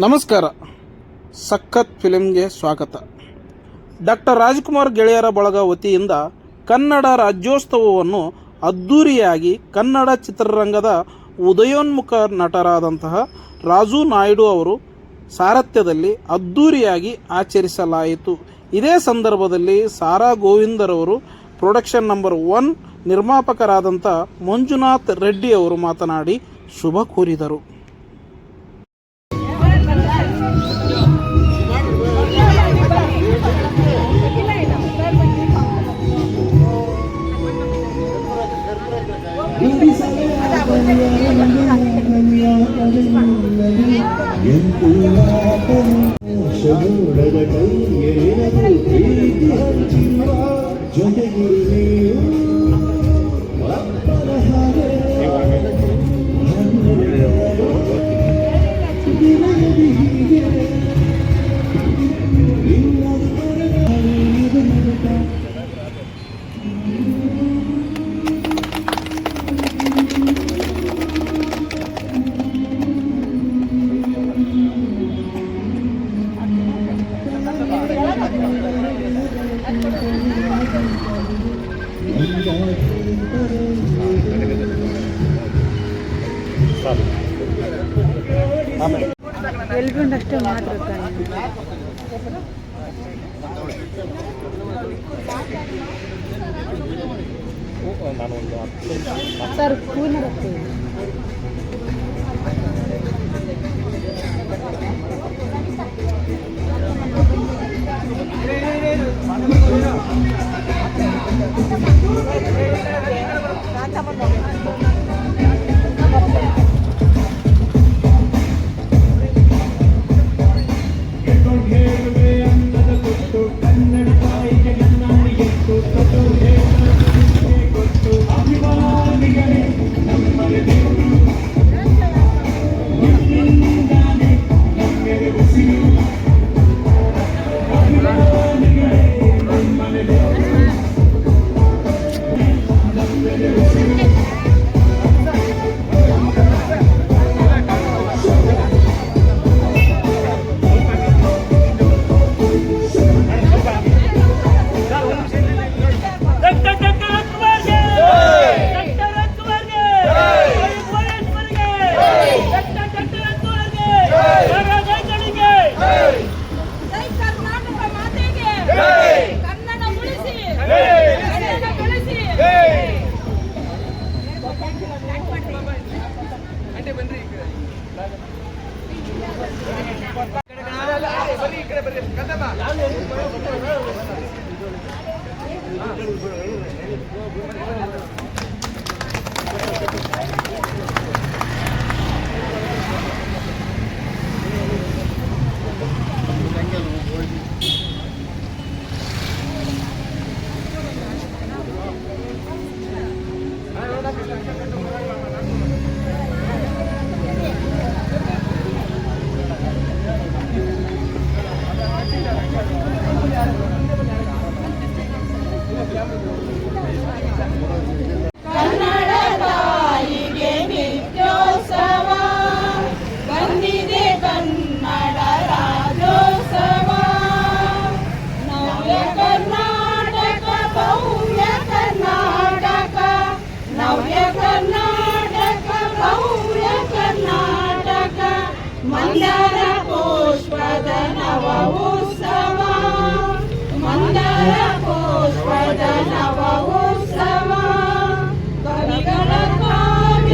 ನಮಸ್ಕಾರ. ಸಖತ್ ಫಿಲಂಗೆ ಸ್ವಾಗತ. ಡಾಕ್ಟರ್ ರಾಜ್ಕುಮಾರ್ ಗೆಳೆಯರ ಬಳಗ ವತಿಯಿಂದ ಕನ್ನಡ ರಾಜ್ಯೋತ್ಸವವನ್ನು ಅದ್ಧೂರಿಯಾಗಿ ಕನ್ನಡ ಚಿತ್ರರಂಗದ ಉದಯೋನ್ಮುಖ ನಟರಾದಂತಹ ರಾಜು ನಾಯ್ಡು ಅವರು ಸಾರಥ್ಯದಲ್ಲಿ ಅದ್ಧೂರಿಯಾಗಿ ಆಚರಿಸಲಾಯಿತು. ಇದೇ ಸಂದರ್ಭದಲ್ಲಿ ಸಾರಾ ಗೋವಿಂದರವರು ಪ್ರೊಡಕ್ಷನ್ ನಂಬರ್ ಒನ್ ನಿರ್ಮಾಪಕರಾದಂಥ ಮಂಜುನಾಥ್ ರೆಡ್ಡಿ ಅವರು ಮಾತನಾಡಿ ಶುಭ ಕೋರಿದರು. ശുഭൂടകൾ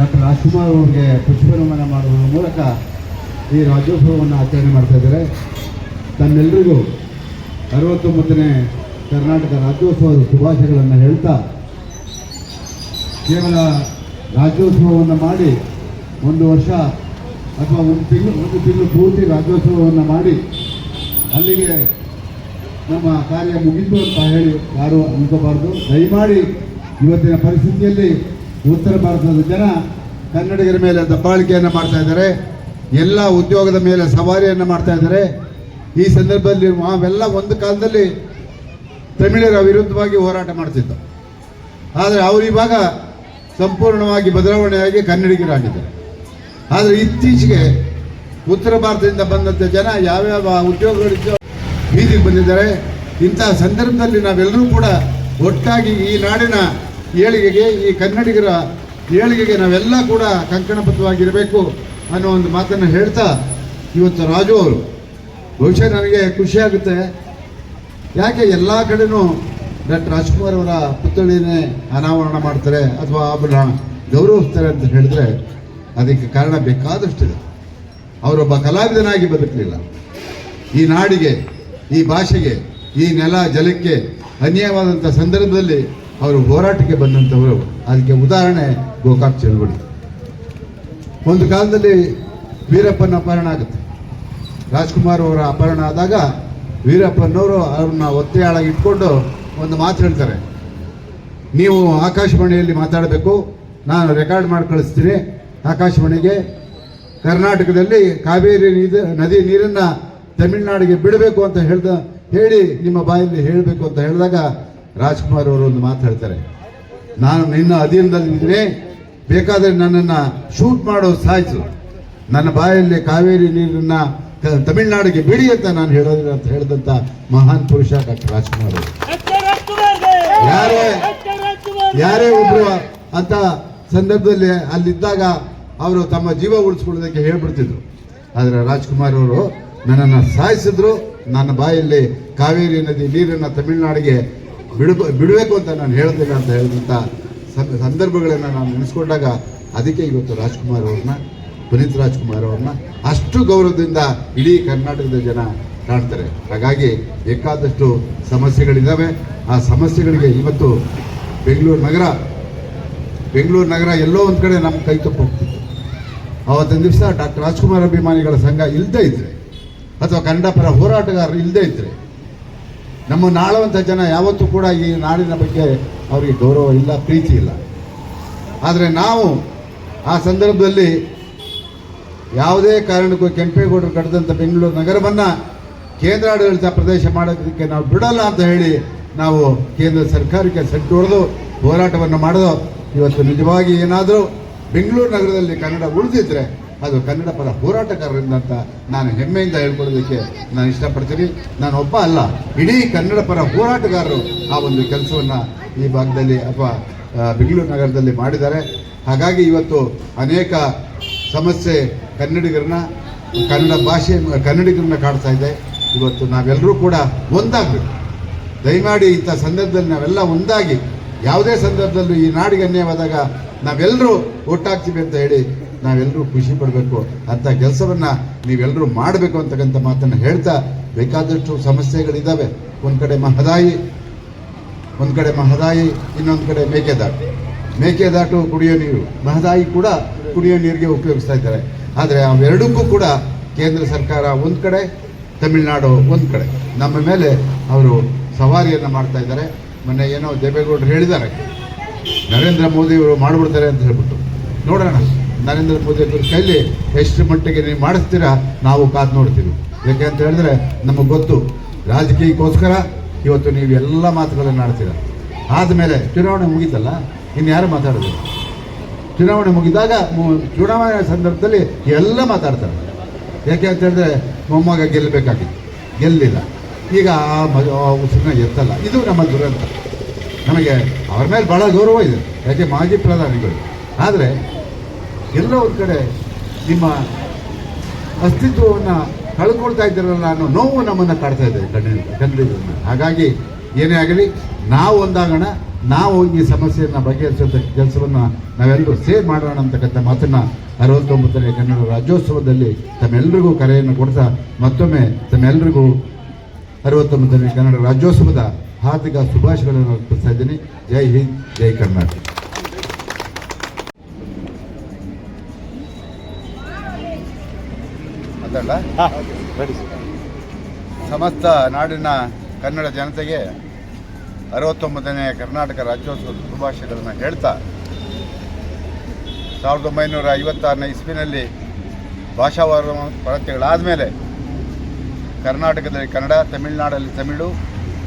ಡಾಕ್ಟರ್ ರಾಜ್ಕುಮಾರ್ ಅವರಿಗೆ ಪುಷ್ಪನಮನ ಮಾಡುವ ಮೂಲಕ ಈ ರಾಜ್ಯೋತ್ಸವವನ್ನು ಆಚರಣೆ ಮಾಡ್ತಾ ಇದ್ದಾರೆ. ತನ್ನೆಲ್ಲರಿಗೂ ಅರವತ್ತೊಂಬತ್ತನೇ ಕರ್ನಾಟಕ ರಾಜ್ಯೋತ್ಸವದ ಶುಭಾಶಯಗಳನ್ನು ಹೇಳ್ತಾ ಕೇವಲ ರಾಜ್ಯೋತ್ಸವವನ್ನು ಮಾಡಿ ಒಂದು ವರ್ಷ ಅಥವಾ ಒಂದು ತಿಂಗಳು ಒಂದು ತಿಂಗಳು ಪೂರ್ತಿ ರಾಜ್ಯೋತ್ಸವವನ್ನು ಮಾಡಿ ಅಲ್ಲಿಗೆ ನಮ್ಮ ಕಾರ್ಯ ಮುಗಿತು ಅಂತ ಹೇಳಿ ಯಾರು ಅನ್ಕೋಬಾರ್ದು. ದಯಮಾಡಿ ಇವತ್ತಿನ ಪರಿಸ್ಥಿತಿಯಲ್ಲಿ ಉತ್ತರ ಭಾರತದ ಜನ ಕನ್ನಡಿಗರ ಮೇಲೆ ದಬ್ಬಾಳಿಕೆಯನ್ನು ಮಾಡ್ತಾ ಇದ್ದಾರೆ. ಎಲ್ಲ ಉದ್ಯೋಗದ ಮೇಲೆ ಸವಾರಿಯನ್ನು ಮಾಡ್ತಾ ಇದ್ದಾರೆ. ಈ ಸಂದರ್ಭದಲ್ಲಿ ನಾವೆಲ್ಲ ಒಂದು ಕಾಲದಲ್ಲಿ ತಮಿಳರ ವಿರುದ್ಧವಾಗಿ ಹೋರಾಟ ಮಾಡ್ತಿದ್ದ. ಆದರೆ ಅವರು ಇವಾಗ ಸಂಪೂರ್ಣವಾಗಿ ಬದಲಾವಣೆಯಾಗಿ ಕನ್ನಡಿಗರಾಗಿದ್ದಾರೆ. ಆದರೆ ಇತ್ತೀಚೆಗೆ ಉತ್ತರ ಭಾರತದಿಂದ ಬಂದಂಥ ಜನ ಯಾವ್ಯಾವ ಉದ್ಯೋಗಗಳಿದ್ದೋ ಬೀದಿಗೆ ಬಂದಿದ್ದಾರೆ. ಇಂತಹ ಸಂದರ್ಭದಲ್ಲಿ ನಾವೆಲ್ಲರೂ ಕೂಡ ಒಟ್ಟಾಗಿ ಈ ನಾಡಿನ ಏಳಿಗೆಗೆ, ಈ ಕನ್ನಡಿಗರ ಏಳಿಗೆಗೆ ನಾವೆಲ್ಲ ಕೂಡ ಕಂಕಣಬದ್ಧವಾಗಿರಬೇಕು ಅನ್ನೋ ಒಂದು ಮಾತನ್ನು ಹೇಳ್ತಾ ಇವತ್ತು ರಾಜು ಅವರು. ಬಹುಶಃ ನನಗೆ ಖುಷಿಯಾಗುತ್ತೆ ಯಾಕೆ ಎಲ್ಲ ಕಡೆನೂ ಡಾಕ್ಟರ್ ರಾಜ್ಕುಮಾರ್ ಅವರ ಪುತ್ಥಳಿನೇ ಅನಾವರಣ ಮಾಡ್ತಾರೆ ಅಥವಾ ಅವರನ್ನ ಗೌರವಿಸ್ತಾರೆ ಅಂತ ಹೇಳಿದ್ರೆ ಅದಕ್ಕೆ ಕಾರಣ ಬೇಕಾದಷ್ಟಿದೆ. ಅವರೊಬ್ಬ ಕಲಾವಿದನಾಗಿ ಬದುಕಲಿಲ್ಲ. ಈ ನಾಡಿಗೆ, ಈ ಭಾಷೆಗೆ, ಈ ನೆಲ ಜಲಕ್ಕೆ ಅನ್ಯಾಯವಾದಂಥ ಸಂದರ್ಭದಲ್ಲಿ ಅವರು ಹೋರಾಟಕ್ಕೆ ಬಂದಂಥವರು. ಅದಕ್ಕೆ ಉದಾಹರಣೆ ಗೋಕಾಕ್ ಚಳವಳಿ. ಒಂದು ಕಾಲದಲ್ಲಿ ವೀರಪ್ಪನ ಅಪಹರಣ ಆಗುತ್ತೆ. ರಾಜ್ಕುಮಾರ್ ಅವರ ಅಪಹರಣ ಆದಾಗ ವೀರಪ್ಪನವರು ಅವ್ರನ್ನ ಒತ್ತೆಯಾಳಾಗಿ ಇಟ್ಕೊಂಡು ಒಂದು ಮಾತು ಹೇಳ್ತಾರೆ. ನೀವು ಆಕಾಶವಾಣಿಯಲ್ಲಿ ಮಾತಾಡಬೇಕು, ನಾನು ರೆಕಾರ್ಡ್ ಮಾಡಿ ಕಳಿಸ್ತೀನಿ. ಆಕಾಶವಾಣಿಗೆ ಕರ್ನಾಟಕದಲ್ಲಿ ಕಾವೇರಿ ನದಿ ನೀರನ್ನು ತಮಿಳುನಾಡಿಗೆ ಬಿಡಬೇಕು ಅಂತ ಹೇಳ್ದ, ಹೇಳಿ ನಿಮ್ಮ ಬಾಯಲ್ಲಿ ಹೇಳಬೇಕು ಅಂತ ಹೇಳಿದಾಗ ರಾಜ್ಕುಮಾರ್ ಅವರು ಒಂದು ಮಾತು ಹೇಳ್ತಾರೆ. ನಾನು ನಿನ್ನ ಅಧೀನದಲ್ಲಿದ್ದರೆ ಬೇಕಾದರೆ ನನ್ನನ್ನು ಶೂಟ್ ಮಾಡೋ ಸಾಯಿಸು. ನನ್ನ ಬಾಯಲ್ಲಿ ಕಾವೇರಿ ನೀರನ್ನ ತಮಿಳ್ನಾಡಿಗೆ ಬಿಡಿ ಅಂತ ನಾನು ಹೇಳೋದಿಲ್ಲ ಅಂತ ಹೇಳಿದಂಥ ಮಹಾನ್ ಪುರುಷ ಡಾಕ್ಟರ್ ರಾಜ್ಕುಮಾರ್ ಅವರು. ಯಾರೇ ಯಾರೇ ಒಬ್ರು ಅಂತ ಸಂದರ್ಭದಲ್ಲಿ ಅಲ್ಲಿದ್ದಾಗ ಅವರು ತಮ್ಮ ಜೀವ ಉಳಿಸ್ಕೊಳ್ಳೋದಕ್ಕೆ ಹೇಳ್ಬಿಡ್ತಿದ್ರು. ಆದರೆ ರಾಜ್ಕುಮಾರ್ ಅವರು ನನ್ನನ್ನು ಸಾಯಿಸಿದ್ರು. ನನ್ನ ಬಾಯಲ್ಲಿ ಕಾವೇರಿ ನದಿ ನೀರನ್ನು ತಮಿಳುನಾಡಿಗೆ ಬಿಡ ಬಿಡಬೇಕು ಅಂತ ನಾನು ಹೇಳ್ತೇನೆ ಅಂತ ಹೇಳಿದಂಥ ಸಂದರ್ಭಗಳನ್ನು ನಾನು ನೆನೆಸ್ಕೊಂಡಾಗ ಅದಕ್ಕೆ ಇವತ್ತು ರಾಜ್ಕುಮಾರ್ ಅವ್ರನ್ನ, ಪುನೀತ್ ರಾಜ್ಕುಮಾರ್ ಅವ್ರನ್ನ ಅಷ್ಟು ಗೌರವದಿಂದ ಇಡೀ ಕರ್ನಾಟಕದ ಜನ ಕಾಣ್ತಾರೆ. ಹಾಗಾಗಿ ಬೇಕಾದಷ್ಟು ಸಮಸ್ಯೆಗಳಿದ್ದಾವೆ ಆ ಸಮಸ್ಯೆಗಳಿಗೆ ಇವತ್ತು ಬೆಂಗಳೂರು ನಗರ ಬೆಂಗಳೂರು ನಗರ ಎಲ್ಲೋ ಒಂದು ಕಡೆ ನಮ್ಮ ಕೈ ತಪ್ಪು ಹೋಗ್ತಿತ್ತು. ಅವತ್ತೊಂದು ದಿವಸ ಡಾಕ್ಟರ್ ರಾಜ್ಕುಮಾರ್ ಅಭಿಮಾನಿಗಳ ಸಂಘ ಇಲ್ಲದೇ ಇದ್ರೆ, ಅಥವಾ ಕನ್ನಡ ಪರ ಹೋರಾಟಗಾರರು ಇಲ್ಲದೇ ಇದ್ರೆ ನಮ್ಮ ನಾಳುವಂಥ ಜನ ಯಾವತ್ತೂ ಕೂಡ ಈ ನಾಡಿನ ಬಗ್ಗೆ ಅವರಿಗೆ ಗೌರವ ಇಲ್ಲ, ಪ್ರೀತಿ ಇಲ್ಲ. ಆದರೆ ನಾವು ಆ ಸಂದರ್ಭದಲ್ಲಿ ಯಾವುದೇ ಕಾರಣಕ್ಕೂ ಕೆಂಪೇಗೌಡರು ಕಟ್ಟಿದಂಥ ಬೆಂಗಳೂರು ನಗರವನ್ನು ಕೇಂದ್ರಾಡಳಿತ ಪ್ರದೇಶ ಮಾಡೋದಕ್ಕೆ ನಾವು ಬಿಡಲ್ಲ ಅಂತ ಹೇಳಿ ನಾವು ಕೇಂದ್ರ ಸರ್ಕಾರಕ್ಕೆ ಸೆಟ್ಟು ಹೊಡೆದು ಹೋರಾಟವನ್ನು ಮಾಡೋದು, ಇವತ್ತು ನಿಜವಾಗಿ ಏನಾದರೂ ಬೆಂಗಳೂರು ನಗರದಲ್ಲಿ ಕನ್ನಡ ಉಳಿದಿದ್ರೆ ಅದು ಕನ್ನಡ ಪರ ಹೋರಾಟಗಾರರಿಂದ ಅಂತ ನಾನು ಹೆಮ್ಮೆಯಿಂದ ಹೇಳ್ಕೊಳ್ಳೋದಕ್ಕೆ ನಾನು ಇಷ್ಟಪಡ್ತೀನಿ. ನಾನು ಒಬ್ಬ ಅಲ್ಲ, ಇಡೀ ಕನ್ನಡ ಪರ ಹೋರಾಟಗಾರರು ಆ ಒಂದು ಕೆಲಸವನ್ನು ಈ ಭಾಗದಲ್ಲಿ ಅಥವಾ ಬೆಂಗಳೂರು ನಗರದಲ್ಲಿ ಮಾಡಿದ್ದಾರೆ. ಹಾಗಾಗಿ ಇವತ್ತು ಅನೇಕ ಸಮಸ್ಯೆ ಕನ್ನಡಿಗರನ್ನ, ಕನ್ನಡ ಭಾಷೆ, ಕನ್ನಡಿಗರನ್ನ ಕಾಡ್ತಾ ಇದೆ. ಇವತ್ತು ನಾವೆಲ್ಲರೂ ಕೂಡ ಒಂದಾಗಬೇಕು. ದಯಮಾಡಿ ಇಂಥ ಸಂದರ್ಭದಲ್ಲಿ ನಾವೆಲ್ಲ ಒಂದಾಗಿ, ಯಾವುದೇ ಸಂದರ್ಭದಲ್ಲೂ ಈ ನಾಡಿಗೆ ಅನ್ಯಾಯವಾದಾಗ ನಾವೆಲ್ಲರೂ ಒಟ್ಟಾಗ್ತೀವಿ ಅಂತ ಹೇಳಿ ನಾವೆಲ್ಲರೂ ಖುಷಿ ಪಡಬೇಕು ಅಂಥ ಕೆಲಸವನ್ನು ನೀವೆಲ್ಲರೂ ಮಾಡಬೇಕು ಅಂತಕ್ಕಂಥ ಮಾತನ್ನು ಹೇಳ್ತಾ ಬೇಕಾದಷ್ಟು ಸಮಸ್ಯೆಗಳಿದ್ದಾವೆ ಒಂದು ಕಡೆ ಮಹದಾಯಿ, ಒಂದು ಕಡೆ ಮಹದಾಯಿ, ಇನ್ನೊಂದು ಕಡೆ ಮೇಕೆದಾಟು. ಮೇಕೆದಾಟು ಕುಡಿಯೋ ನೀರು. ಮಹದಾಯಿ ಕೂಡ ಕುಡಿಯೋ ನೀರಿಗೆ ಉಪಯೋಗಿಸ್ತಾ ಇದ್ದಾರೆ. ಆದರೆ ಅವೆರಡಕ್ಕೂ ಕೂಡ ಕೇಂದ್ರ ಸರ್ಕಾರ ಒಂದು ಕಡೆ, ತಮಿಳುನಾಡು ಒಂದು ಕಡೆ. ನಮ್ಮ ಮೇಲೆ ಅವರು ಸವಾರಿಯನ್ನು ಮಾಡ್ತಾ ಇದ್ದಾರೆ. ಮೊನ್ನೆ ಏನೋ ದೇವೇಗೌಡರು ಹೇಳಿದ್ದಾರೆ. ನರೇಂದ್ರ ಮೋದಿ ಅವರು ಮಾಡಿಬಿಡ್ತಾರೆ ಅಂತ ಹೇಳ್ಬಿಟ್ಟು. ನೋಡೋಣ. ನರೇಂದ್ರ ಮೋದಿ ಅವರ ಕೈಲಿ ಎಷ್ಟು ಮಟ್ಟಿಗೆ ನೀವು ಮಾಡಿಸ್ತೀರಾ, ನಾವು ಕಾದು ನೋಡ್ತೀವಿ. ಯಾಕೆ ಅಂತ ಹೇಳಿದ್ರೆ, ನಮಗೆ ಗೊತ್ತು. ರಾಜಕೀಯಕ್ಕೋಸ್ಕರ ಇವತ್ತು ನೀವು ಎಲ್ಲ ಮಾತುಗಳನ್ನು ಆಡ್ತೀರ. ಆದಮೇಲೆ ಚುನಾವಣೆ ಮುಗೀತಲ್ಲ ಇನ್ನು ಯಾರು ಮಾತಾಡೋದು? ಚುನಾವಣೆ ಮುಗಿದಾಗ ಚುನಾವಣೆ ಸಂದರ್ಭದಲ್ಲಿ ಎಲ್ಲ ಮಾತಾಡ್ತಾರೆ. ಯಾಕೆ ಅಂತ ಹೇಳಿದ್ರೆ, ಮೊಮ್ಮಗ ಗೆಲ್ಲಬೇಕಾಗಿತ್ತು ಗೆಲ್ಲಿಲ್ಲ. ಈಗ ಆ ಉಸಿರನ್ನ ಎತ್ತಲ್ಲ. ಇದು ನಮ್ಮ ದುರಂತ. ನಮಗೆ ಅವ್ರ ಮೇಲೆ ಭಾಳ ಗೌರವ ಇದೆ. ಯಾಕೆ, ಮಾಜಿ ಪ್ರಧಾನಿಗಳು. ಆದರೆ ಎಲ್ಲೋ ಒಂದು ಕಡೆ ನಿಮ್ಮ ಅಸ್ತಿತ್ವವನ್ನು ಕಳ್ಕೊಳ್ತಾ ಇದ್ದೀರಲ್ಲ ಅನ್ನೋ ನೋವು ನಮ್ಮನ್ನು ಕಾಡ್ತಾ ಇದೆ ಕಣ್ಣಿನ ಹಾಗಾಗಿ ಏನೇ ಆಗಲಿ, ನಾವು ಒಂದಾಗೋಣ, ನಾವು ಈ ಸಮಸ್ಯೆಯನ್ನು ಬಗೆಹರಿಸುವಂಥ ಕೆಲಸವನ್ನು ನಾವೆಲ್ಲರೂ ಸೇವ್ ಮಾಡೋಣ ಅಂತಕ್ಕಂಥ ಮಾತನ್ನು ಅರವತ್ತೊಂಬತ್ತನೇ ಕನ್ನಡ ರಾಜ್ಯೋತ್ಸವದಲ್ಲಿ ತಮ್ಮೆಲ್ಲರಿಗೂ ಕರೆಯನ್ನು ಕೊಡ್ತಾ ಮತ್ತೊಮ್ಮೆ ತಮ್ಮೆಲ್ಲರಿಗೂ ಅರವತ್ತೊಂಬತ್ತನೇ ಕನ್ನಡ ರಾಜ್ಯೋತ್ಸವದ ಹಾರ್ದಿಕ ಶುಭಾಶಯಗಳನ್ನು ಅರ್ಪಿಸ್ತಾ ಇದ್ದೀನಿ. ಜೈ ಹಿಂದ್, ಜೈ ಕರ್ನಾಟಕ. ಮಾತಾಡಲ್ಲ ಸಮಸ್ತ ನಾಡಿನ ಕನ್ನಡ ಜನತೆಗೆ ಅರವತ್ತೊಂಬತ್ತನೇ ಕರ್ನಾಟಕ ರಾಜ್ಯೋತ್ಸವದ ಶುಭಾಶಯಗಳನ್ನು ಹೇಳ್ತಾ ಸಾವಿರದ ಒಂಬೈನೂರ ಐವತ್ತಾರನೇ ಇಸ್ವಿನಲ್ಲಿ ಭಾಷಾವಾರ ಪರತೆಗಳಾದ ಮೇಲೆ ಕರ್ನಾಟಕದಲ್ಲಿ ಕನ್ನಡ ತಮಿಳುನಾಡಲ್ಲಿ ತಮಿಳು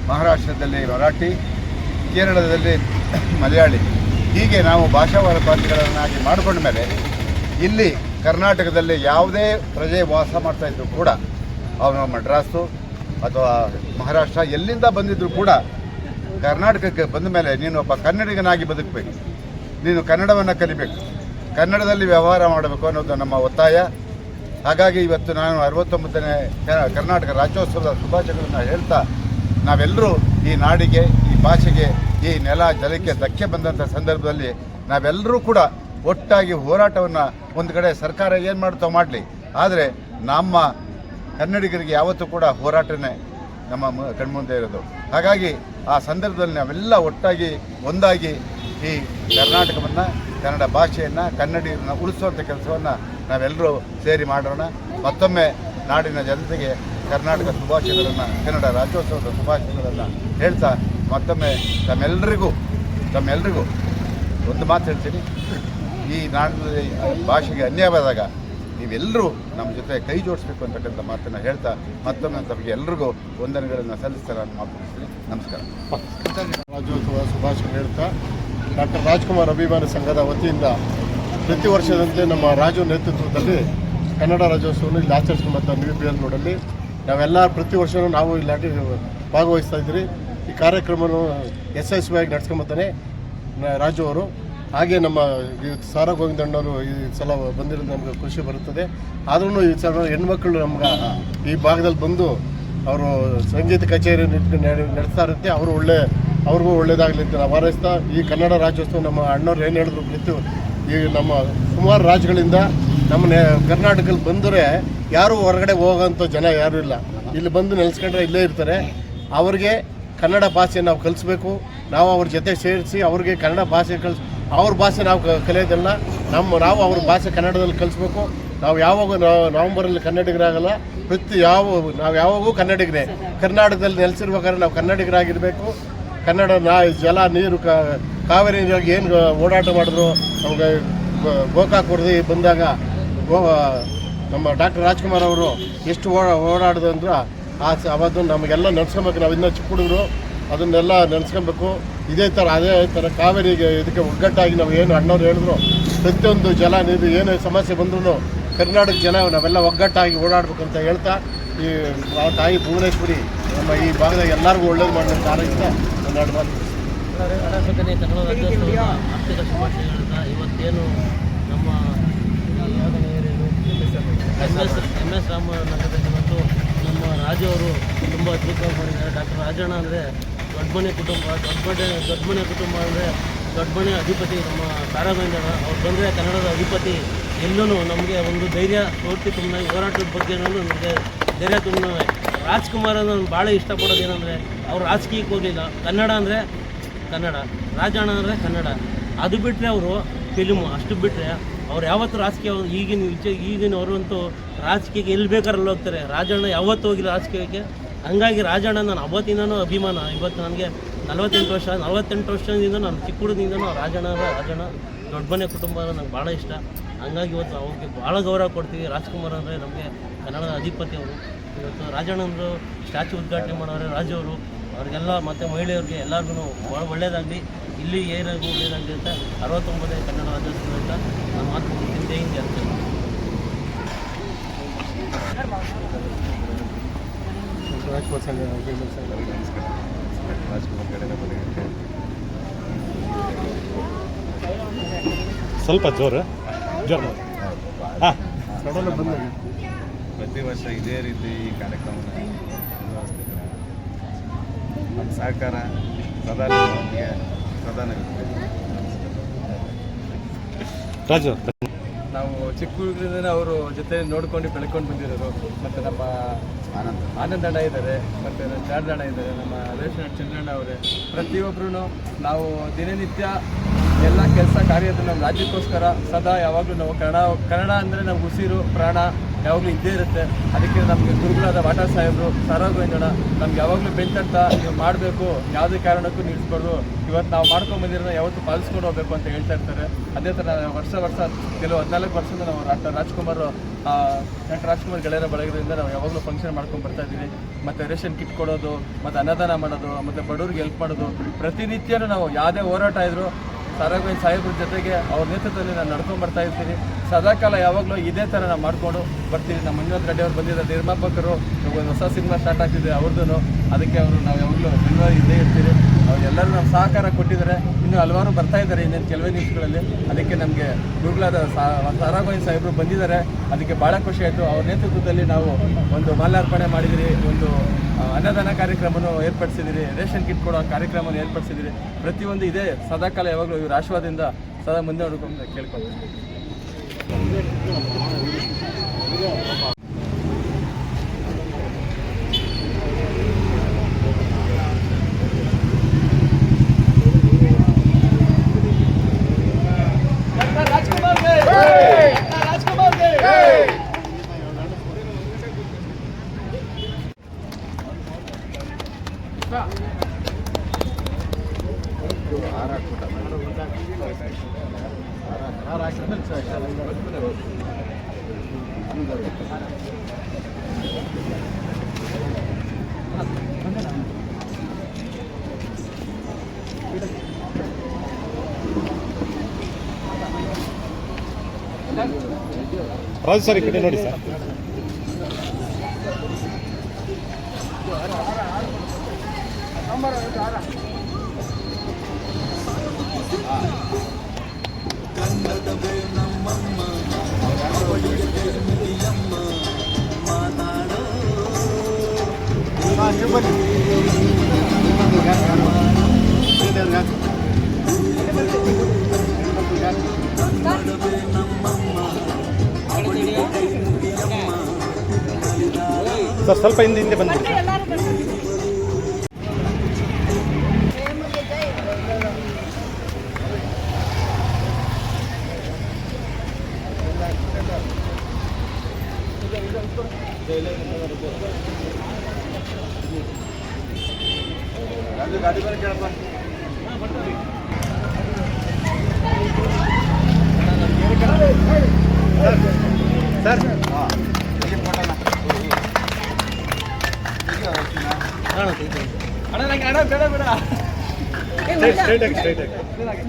ಮಹಾರಾಷ್ಟ್ರದಲ್ಲಿ ಮರಾಠಿ ಕೇರಳದಲ್ಲಿ ಮಲಯಾಳಿ. ಹೀಗೆ ನಾವು ಭಾಷಾವಾರ ಪ್ರಾಂತ್ಯಗಳನ್ನಾಗಿ ಮಾಡಿಕೊಂಡ ಮೇಲೆ ಇಲ್ಲಿ ಕರ್ನಾಟಕದಲ್ಲಿ ಯಾವುದೇ ಪ್ರಜೆ ವಾಸ ಮಾಡ್ತಾ ಇದ್ರು ಕೂಡ ಅವನು ಮಡ್ರಾಸು ಅಥವಾ ಮಹಾರಾಷ್ಟ್ರ ಎಲ್ಲಿಂದ ಬಂದಿದ್ರು ಕೂಡ ಕರ್ನಾಟಕಕ್ಕೆ ಬಂದ ಮೇಲೆ ನೀನು ಒಬ್ಬ ಕನ್ನಡಿಗನಾಗಿ ಬದುಕಬೇಕು. ನೀನು ಕನ್ನಡವನ್ನು ಕಲಿಬೇಕು. ಕನ್ನಡದಲ್ಲಿ ವ್ಯವಹಾರ ಮಾಡಬೇಕು ಅನ್ನೋದು ನಮ್ಮ ಒತ್ತಾಯ. ಹಾಗಾಗಿ ಇವತ್ತು ನಾನು ಅರವತ್ತೊಂಬತ್ತನೇ ಕರ್ನಾಟಕ ರಾಜ್ಯೋತ್ಸವದ ಶುಭಾಶಯಗಳನ್ನು ಹೇಳ್ತಾ ನಾವೆಲ್ಲರೂ ಈ ನಾಡಿಗೆ, ಈ ಭಾಷೆಗೆ, ಈ ನೆಲ ಜಲಕ್ಕೆ ಧಕ್ಕೆ ಬಂದಂಥ ಸಂದರ್ಭದಲ್ಲಿ ನಾವೆಲ್ಲರೂ ಕೂಡ ಒಟ್ಟಾಗಿ ಹೋರಾಟವನ್ನು ಒಂದು ಕಡೆ ಸರ್ಕಾರ ಏನು ಮಾಡ್ತೋ ಮಾಡಲಿ. ಆದರೆ ನಮ್ಮ ಕನ್ನಡಿಗರಿಗೆ ಯಾವತ್ತೂ ಕೂಡ ಹೋರಾಟನೇ ನಮ್ಮ ಕಣ್ಮುಂದೆ ಇರೋದು. ಹಾಗಾಗಿ ಆ ಸಂದರ್ಭದಲ್ಲಿ ನಾವೆಲ್ಲ ಒಟ್ಟಾಗಿ ಒಂದಾಗಿ ಈ ಕರ್ನಾಟಕವನ್ನು, ಕನ್ನಡ ಭಾಷೆಯನ್ನು, ಕನ್ನಡಿಗರನ್ನ ಉಳಿಸುವಂಥ ಕೆಲಸವನ್ನು ನಾವೆಲ್ಲರೂ ಸೇರಿ ಮಾಡೋಣ. ಮತ್ತೊಮ್ಮೆ ನಾಡಿನ ಜನತೆಗೆ ಕರ್ನಾಟಕ ಶುಭಾಶಯಗಳನ್ನು, ಕನ್ನಡ ರಾಜ್ಯೋತ್ಸವದ ಶುಭಾಶಯಗಳನ್ನು ಹೇಳ್ತಾ ಮತ್ತೊಮ್ಮೆ ತಮ್ಮೆಲ್ಲರಿಗೂ ತಮ್ಮೆಲ್ಲರಿಗೂ ಒಂದು ಮಾತು ಹೇಳ್ತೀನಿ. ಈ ನಾಡಿನಲ್ಲಿ ಭಾಷೆಗೆ ಅನ್ಯಾಯವಾದಾಗ ನೀವೆಲ್ಲರೂ ನಮ್ಮ ಜೊತೆ ಕೈ ಜೋಡಿಸ್ಬೇಕು ಅಂತಕ್ಕಂಥ ಮಾತನ್ನು ಹೇಳ್ತಾ ಮತ್ತೊಮ್ಮೆ ತಮಗೆ ಎಲ್ರಿಗೂ ವಂದನೆಗಳನ್ನು ಸಲ್ಲಿಸ್ತಾರೆ ನಾನು ಮಾತು ನಮಸ್ಕಾರ. ರಾಜ್ಯೋತ್ಸವ ಶುಭಾಶಯ ಹೇಳ್ತಾ, ಡಾಕ್ಟರ್ ರಾಜ್ಕುಮಾರ್ ಅಭಿಮಾನಿ ಸಂಘದ ವತಿಯಿಂದ ಪ್ರತಿ ವರ್ಷದಂತೆ ನಮ್ಮ ರಾಜು ನೇತೃತ್ವದಲ್ಲಿ ಕನ್ನಡ ರಾಜ್ಯೋತ್ಸವವನ್ನು ಇಲ್ಲಿ ಆಚರಿಸ್ಕೊಂಬಂತ ನ್ಯೂ ಬಿ ಎಲ್ ರೋಡಲ್ಲಿ ನಾವೆಲ್ಲ ಪ್ರತಿ ವರ್ಷವೂ ನಾವು ಇಲ್ಲಿ ಭಾಗವಹಿಸ್ತಾ ಇದ್ದೀರಿ. ಈ ಕಾರ್ಯಕ್ರಮವನ್ನು ಯಶಸ್ವಿಯಾಗಿ ನಡೆಸ್ಕೊಂಬತ್ತಾನೆ ರಾಜು ಅವರು. ಹಾಗೆ ನಮ್ಮ ಸಾರ ಗೋವಿಂದಣ್ಣವರು ಈ ಸಲ ಬಂದಿರೋದು ನಮಗೆ ಖುಷಿ ಬರುತ್ತದೆ. ಆದ್ರೂ ಈ ಸಲ ಹೆಣ್ಮಕ್ಳು ನಮ್ಗೆ ಈ ಭಾಗದಲ್ಲಿ ಬಂದು ಅವರು ಸಂಗೀತ ಕಚೇರಿ ನಡೆಸ್ತಾ ಇರುತ್ತೆ. ಅವರು ಒಳ್ಳೆ, ಅವ್ರಿಗೂ ಒಳ್ಳೇದಾಗಲಿ ಅಂತ ನಾವು ಹಾರೈಸ್ತಾ, ಈ ಕನ್ನಡ ರಾಜ್ಯೋತ್ಸವ ನಮ್ಮ ಅಣ್ಣವ್ರು ಏನು ಹೇಳಿದ್ರು ಬಿತ್ತು ಈ ನಮ್ಮ ಸುಮಾರು ರಾಜ್ಯಗಳಿಂದ ನಮ್ಮ ಕರ್ನಾಟಕದಲ್ಲಿ ಬಂದರೆ ಯಾರೂ ಹೊರಗಡೆ ಹೋಗೋಂಥ ಜನ ಯಾರೂ ಇಲ್ಲ. ಇಲ್ಲಿ ಬಂದು ನೆಲೆಸ್ಕೊಂಡ್ರೆ ಇಲ್ಲೇ ಇರ್ತಾರೆ. ಅವ್ರಿಗೆ ಕನ್ನಡ ಭಾಷೆ ನಾವು ಕಲಿಸ್ಬೇಕು. ನಾವು ಅವ್ರ ಜೊತೆ ಸೇರಿಸಿ ಅವ್ರಿಗೆ ಕನ್ನಡ ಭಾಷೆ ಕಲಿಸ್ ಅವ್ರ ಭಾಷೆ ನಾವು ಕಲಿಯೋದಿಲ್ಲ, ನಮ್ಮ ನಾವು ಅವ್ರ ಭಾಷೆ ಕನ್ನಡದಲ್ಲಿ ಕಲಿಸ್ಬೇಕು. ನಾವು ಯಾವಾಗ ನಾವು ನವಂಬರಲ್ಲಿ ಕನ್ನಡಿಗರಾಗಲ್ಲ, ಪ್ರತಿ ಯಾವ ನಾವು ಯಾವಾಗೂ ಕನ್ನಡಿಗರೇ. ಕರ್ನಾಟಕದಲ್ಲಿ ನೆಲೆಸಿರ್ಬೇಕಾದ್ರೆ ನಾವು ಕನ್ನಡಿಗರಾಗಿರಬೇಕು. ಕನ್ನಡ ನಾ ಜಲ, ನೀರು ಕಾವೇರಿ ನೀರಾಗಿ ಏನು ಓಡಾಟ ಮಾಡಿದ್ರು ನಮಗೆ ಗೋಕಾಕ್ ವರದಿ ಬಂದಾಗ ಗೋ ನಮ್ಮ ಡಾಕ್ಟರ್ ರಾಜ್ಕುಮಾರ್ ಅವರು ಎಷ್ಟು ಓಡಾ ಓಡಾಡಿದ್ರು ಅಂದ್ರೆ ಆ ಅವತ್ತು ನಮಗೆಲ್ಲ ನಡ್ಸ್ಕೊಬೇಕು ನಾವು ಇನ್ನೂ ಚಿಕ್ಕ ಹುಡುಗರು. ಅದನ್ನೆಲ್ಲ ನೆನೆಸ್ಕೊಬೇಕು. ಇದೇ ಥರ, ಅದೇ ಥರ ಕಾವೇರಿಗೆ ಇದಕ್ಕೆ ಒಗ್ಗಟ್ಟಾಗಿ ನಾವು ಏನು ಅಣ್ಣವ್ರು ಹೇಳಿದ್ರು, ಪ್ರತಿಯೊಂದು ಜಲ ನೀರು ಏನು ಸಮಸ್ಯೆ ಬಂದ್ರೂ ಕರ್ನಾಟಕ ಜನ ನಾವೆಲ್ಲ ಒಗ್ಗಟ್ಟಾಗಿ ಓಡಾಡಬೇಕು ಅಂತ ಹೇಳ್ತಾ, ಈ ತಾಯಿ ಭುವನೇಶ್ವರಿ, ನಮ್ಮ ಈ ಭಾಗದಾಗ ಎಲ್ಲರಿಗೂ ಒಳ್ಳೇದು ಮಾಡಲಿ ಅಂತ ಕನ್ನಡ ಅರಸಕನೆ ಇವತ್ತೇನು ನಮ್ಮ ಎಸ್ ಎಂ ಎಸ್ ಇವತ್ತು ನಮ್ಮ ರಾಜು ಅವರು ತುಂಬ ಅದ್ಭುತವಾಗಿ ಮಾಡಿದ್ದಾರೆ. ಡಾಕ್ಟರ್ ರಾಜಣ್ಣ ಅಂದರೆ ದೊಡ್ಡಮನೆ ಕುಟುಂಬ ದೊಡ್ಡಮನೆ ದೊಡ್ಡಮನೆ ಕುಟುಂಬ ಅಂದರೆ ದೊಡ್ಡಮನೆ ಅಧಿಪತಿ ನಮ್ಮ ತಾರಾಗಂಜನ ಅವ್ರು ಬಂದರೆ ಕನ್ನಡದ ಅಧಿಪತಿ. ಎಲ್ಲೂ ನಮಗೆ ಒಂದು ಧೈರ್ಯ, ಸ್ಫೂರ್ತಿ ತುಂಬ ಹೋರಾಟದ ಬಗ್ಗೆ ನಮಗೆ ಧೈರ್ಯ ತುಂಬ ರಾಜ್ಕುಮಾರ್ ನಾನು ಭಾಳ ಇಷ್ಟಪಡೋದು ಏನಂದರೆ, ಅವ್ರು ರಾಜಕೀಯಕ್ಕೆ ಹೋಗಲಿಲ್ಲ. ಕನ್ನಡ ಅಂದರೆ ಕನ್ನಡ. ರಾಜಣ್ಣ ಅಂದರೆ ಕನ್ನಡ. ಅದು ಬಿಟ್ಟರೆ ಅವರು ಫಿಲ್ಮು ಅಷ್ಟು ಬಿಟ್ಟರೆ ಅವ್ರು ಯಾವತ್ತು ರಾಜಕೀಯ, ಈಗಿನ ವಿಚ ಈಗಿನವರು ಅಂತೂ ರಾಜಕೀಯಕ್ಕೆ ಎಲ್ಲಿ ಬೇಕಾರಲ್ಲಿ ಹೋಗ್ತಾರೆ. ರಾಜಣ್ಣ ಯಾವತ್ತೂ ಹೋಗಿಲ್ಲ ರಾಜಕೀಯಕ್ಕೆ? ಹಂಗಾಗಿ ರಾಜಣ್ಣ ನಾನು ಅವತ್ತಿಂದನೂ ಅಭಿಮಾನ. ಇವತ್ತು ನನಗೆ ನಲವತ್ತೆಂಟು ವರ್ಷ, ನಲವತ್ತೆಂಟು ವರ್ಷದಿಂದ ನಾನು ಚಿಕ್ಕ ರಾಜಣ್ಣ ರಾಜಣ್ಣ ದೊಡ್ಡ ಮನೆ ಕುಟುಂಬ ನಂಗೆ ಭಾಳ ಇಷ್ಟ. ಹಂಗಾಗಿ ಇವತ್ತು ಅವ್ರಿಗೆ ಭಾಳ ಗೌರವ ಕೊಡ್ತೀವಿ. ರಾಜ್ಕುಮಾರ್ ಅಂದರೆ ನಮಗೆ ಕನ್ನಡದ ಅಧಿಪತಿ ಅವರು. ಇವತ್ತು ರಾಜಣ್ಣಂದರು ಸ್ಟ್ಯಾಚು ಉದ್ಘಾಟನೆ ಮಾಡೋರೆ ರಾಜವರು. ಅವರು ಅವ್ರಿಗೆಲ್ಲ ಮತ್ತು ಮಹಿಳೆಯರಿಗೆ ಎಲ್ಲರಿಗೂ ಭಾಳ ಒಳ್ಳೆಯದಾಗಲಿ ಇಲ್ಲಿ ಏರಿಯಾಗೂ ಒಳ್ಳೆಯದಾಗಲಿ ಅಂತ ಅರವತ್ತೊಂಬತ್ತನೇ ಕನ್ನಡ ರಾಜ್ಯೋತ್ಸವ ಅಂತ ನಾನು ಮಾತು ಹಿಂದೆ ಹಿಂದ್ ಅಂತ ರಾಜ್ಕುಮಾರ್ ಸಂಘ ಸ್ವಲ್ಪ ಜೋರು ಜೋರು ಹಾಂ. ಪ್ರತಿ ವರ್ಷ ಇದೇ ರೀತಿ ಈ ಕಾರ್ಯಕ್ರಮನ ನಿರ್ವಹಿಸ್ತಿದ್ದಾರೆ ನಮ್ಮ ಸಹಕಾರ ಪ್ರಧಾನ ಪ್ರಧಾನ ರಾಜು ನಾವು ಚಿಕ್ಕ ಹುಡುಗರಿಂದ ಅವರು ಜೊತೆ ನೋಡ್ಕೊಂಡು ಬೆಳ್ಕೊಂಡು ಬಂದಿರೋರು ಮತ್ತು ನಮ್ಮ ಆನಂದ. ಅಣ್ಣ ಇದ್ದಾರೆ, ಮತ್ತೆ ನಮ್ಮ ಅಣ್ಣ ಇದ್ದಾರೆ, ನಮ್ಮ ರೇಷನ್ ಚಂದ್ರಣ್ಣ ಅವರೇ. ಪ್ರತಿಯೊಬ್ಬರೂ ನಾವು ದಿನನಿತ್ಯ ಎಲ್ಲ ಕೆಲಸ ಕಾರ್ಯದ ನಮ್ಮ ರಾಜ್ಯಕ್ಕೋಸ್ಕರ ಸದಾ ಯಾವಾಗಲೂ ನಾವು ಕನ್ನಡ ಕನ್ನಡ ಅಂದರೆ ನಮ್ಗೆ ಉಸಿರು, ಪ್ರಾಣ ಯಾವಾಗಲೂ ಇದ್ದೇ ಇರುತ್ತೆ. ಅದಕ್ಕೆ ನಮಗೆ ಗುರುಗಳಾದ ವಾಟಾ ಸಾಹೇಬರು ಸರಾಗೋವಿಂದಣ್ಣ ನಮ್ಗೆ ಯಾವಾಗಲೂ ಬೆಂತಂತ ನೀವು ಮಾಡಬೇಕು, ಯಾವುದೇ ಕಾರಣಕ್ಕೂ ನಿಲ್ಲಿಸ್ಬಾರ್ದು. ಇವತ್ತು ನಾವು ಯಾವತ್ತು ಯಾವತ್ತೂ ಪಾಲಿಸ್ಕೊಂಡು ಹೋಗ್ಬೇಕು ಅಂತ ಹೇಳ್ತಾ ಇರ್ತಾರೆ. ಅದೇ ಥರ ವರ್ಷ ವರ್ಷ, ಕೆಲವು ಹದಿನಾಲ್ಕು ವರ್ಷದಿಂದ ನಾವು ಡಾಕ್ಟರ್ ರಾಜ್ಕುಮಾರ್ ಡಾಕ್ಟರ್ ರಾಜ್ಕುಮಾರ್ ಗೆಳೆಯರ ಬಳಗದಿಂದ ನಾವು ಯಾವಾಗಲೂ ಫಂಕ್ಷನ್ ಮಾಡ್ಕೊಂಡು ಬರ್ತಾ ಇದ್ದೀವಿ. ಮತ್ತು ರೇಷನ್ ಕಿಟ್ ಕೊಡೋದು, ಮತ್ತು ಅನ್ನದಾನ ಮಾಡೋದು, ಮತ್ತು ಬಡವ್ರಿಗೆ ಹೆಲ್ಪ್ ಮಾಡೋದು, ಪ್ರತಿನಿತ್ಯನೂ ನಾವು ಯಾವುದೇ ಹೋರಾಟ ಇದ್ದರೂ ಸಾರಾಗೋವಿಂದ ಸಾಹೇಬ್ರ ಜೊತೆಗೆ ಅವ್ರ ನೇತೃತ್ವದಲ್ಲಿ ನಾನು ನಡ್ಕೊಂಡು ಬರ್ತಾ ಇರ್ತೀನಿ. ಸದಾಕಾಲ ಯಾವಾಗಲೂ ಇದೇ ಥರ ನಾವು ಮಾಡ್ಕೊಂಡು ಬರ್ತೀವಿ. ನಮ್ಮ ಮಂಜುನಾಥ್ ರೆಡ್ಡಿ ಅವ್ರು ಬಂದಿದ್ದಾರೆ, ನಿರ್ಮಾಪಕರು. ಒಂದು ಹೊಸ ಸಿನಿಮಾ ಸ್ಟಾರ್ಟ್ ಆಗ್ತಿದೆ ಅವ್ರದ್ದು ಅದಕ್ಕೆ ಅವರು ನಾವು ಯಾವಾಗಲೂ ಬೆಂಗಳೂರು ಇದ್ದೇ ಇರ್ತೀರಿ. ಅವರೆಲ್ಲರೂ ನಾವು ಸಹಕಾರ ಕೊಟ್ಟಿದ್ದಾರೆ. ಇನ್ನು ಹಲವಾರು ಬರ್ತಾ ಇದ್ದಾರೆ ಇನ್ನೇನು ಕೆಲವೇ ನಿಮಿಷಗಳಲ್ಲಿ ಅದಕ್ಕೆ ನಮಗೆ ಗುರುಗಳಾದ ಸಾರಾಗೋವಿಂದ ಸಾಹೇಬರು ಬಂದಿದ್ದಾರೆ. ಅದಕ್ಕೆ ಭಾಳ ಖುಷಿ ಆಯಿತು. ಅವ್ರ ನೇತೃತ್ವದಲ್ಲಿ ನಾವು ಒಂದು ಮಾಲಾರ್ಪಣೆ ಮಾಡಿದಿರಿ. ಒಂದು ಅನ್ನದಾನ ಕಾರ್ಯಕ್ರಮವನ್ನು ಏರ್ಪಡಿಸಿದಿರಿ. ರೇಷನ್ ಕಿಟ್ ಕೊಡೋ ಕಾರ್ಯಕ್ರಮವನ್ನು ಏರ್ಪಡಿಸಿದ್ದೀರಿ ಪ್ರತಿಯೊಂದು ಇದೆ ಸದಾಕಾಲ ಯಾವಾಗಲೂ ಇವರು ಆಶೀರ್ವಾದದಿಂದ ಸದಾ ಮುಂದೆ ನೋಡ್ಕೊಂಡು ಕೇಳ್ಕೊಳ್ತೀನಿ. ರಾಜು ಸರ್ ಈ ಕಡೆ ನೋಡಿ ಸರ್. ಸರ್ ಸ್ವಲ್ಪ ಹಿಂದೆ ಹಿಂದೆ ಬಂದ್ಬಿಡಿ. ಸ್ಟ್ರೈಟ್ ಆಗಿ ಸ್ಟ್ರೈಟ್ ಆಗಿ.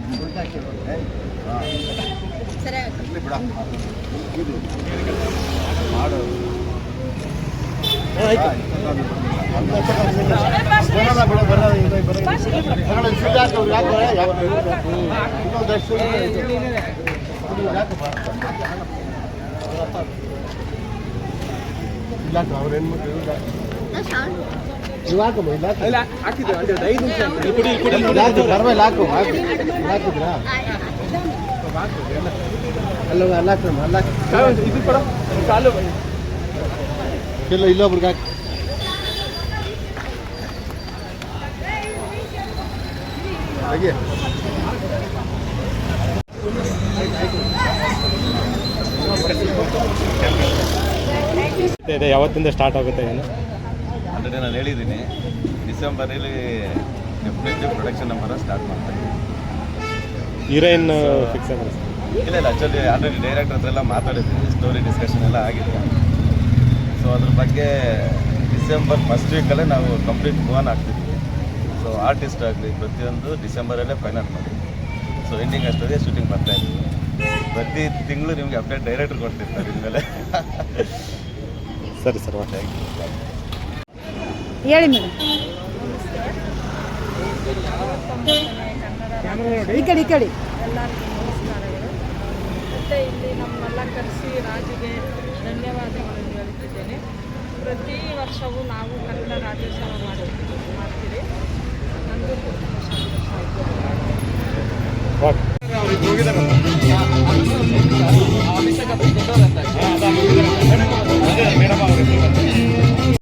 ಇಲ್ಲ ಐದು ನಿಮಿಷ ಕುಡಿ ಕುಡಿ ಇದು ಇಲ್ಲೊಬ್ರಿಗೆ ಹಾಕಿ ಹಾಗೆ ಇದೆ ಯಾವತ್ತಿಂದ ಸ್ಟಾರ್ಟ್ ಆಗುತ್ತೆ ಏನು? ಆಲ್ರೆಡಿ ನಾನು ಹೇಳಿದ್ದೀನಿ ಡಿಸೆಂಬರಲ್ಲಿ ಡೆಫಿನೆಟ್ಲಿ ಪ್ರೊಡಕ್ಷನ್ ನಂಬರ್ ಸ್ಟಾರ್ಟ್ ಮಾಡ್ತೀನಿ ಹೀರೋಯಿನ್ ಫಿಕ್ಸ್ ಆಗಿದೆ ಇಲ್ಲ ಇಲ್ಲ ಆ್ಯಕ್ಚುಲಿ ಆಲ್ರೆಡಿ ಡೈರೆಕ್ಟರ್ ಹತ್ರ ಎಲ್ಲ ಮಾತಾಡಿದ್ದೀನಿ ಸ್ಟೋರಿ ಡಿಸ್ಕಷನ್ ಎಲ್ಲ ಆಗಿದೆ. ಸೊ ಅದ್ರ ಬಗ್ಗೆ ಡಿಸೆಂಬರ್ ಫಸ್ಟ್ ವೀಕಲ್ಲೇ ನಾವು ಕಂಪ್ಲೀಟ್ ಮೂವನ್ ಆಗ್ತಿದ್ವಿ. ಸೊ ಆರ್ಟಿಸ್ಟ್ ಆಗಲಿ ಪ್ರತಿಯೊಂದು ಡಿಸೆಂಬರಲ್ಲೇ ಫೈನಲ್ ಮಾಡಿ. ಸೊ ಎಂಡಿಂಗ್ ಅಷ್ಟೊತ್ತಿಗೆ ಶೂಟಿಂಗ್ ಬರ್ತಾ ಇದ್ವಿ. ಪ್ರತಿ ತಿಂಗಳು ನಿಮಗೆ ಅಪ್ಡೇಟ್ ಡೈರೆಕ್ಟರ್ ಕೊಡ್ತಿರ್ತಾರೆ ಇನ್ಮೇಲೆ. ಸರಿ ಸರ್ ಓಕೆ ಥ್ಯಾಂಕ್ ಯು ಹೇಳಿ ಮೇಡಮ್. ಈ ಕಡೆ ಈ ಕಡೆ. ಎಲ್ಲರಿಗೂ ನಮಸ್ಕಾರಗಳು. ಮತ್ತು ಇಲ್ಲಿ ನಮ್ಮೆಲ್ಲ ಕರೆಸಿ ರಾಜಿಗೆ ಧನ್ಯವಾದಗಳನ್ನು ಹೇಳುತ್ತಿದ್ದೇನೆ. ಪ್ರತಿ ವರ್ಷವೂ ನಾವು ಕನ್ನಡ ರಾಜ್ಯೋತ್ಸವ ಮಾಡುತ್ತೀವಿ ಮಾಡ್ತೀವಿ ನನ್ನದು ಅವರಿಗೆ ಹೋಗಿದ್ದಾರೆ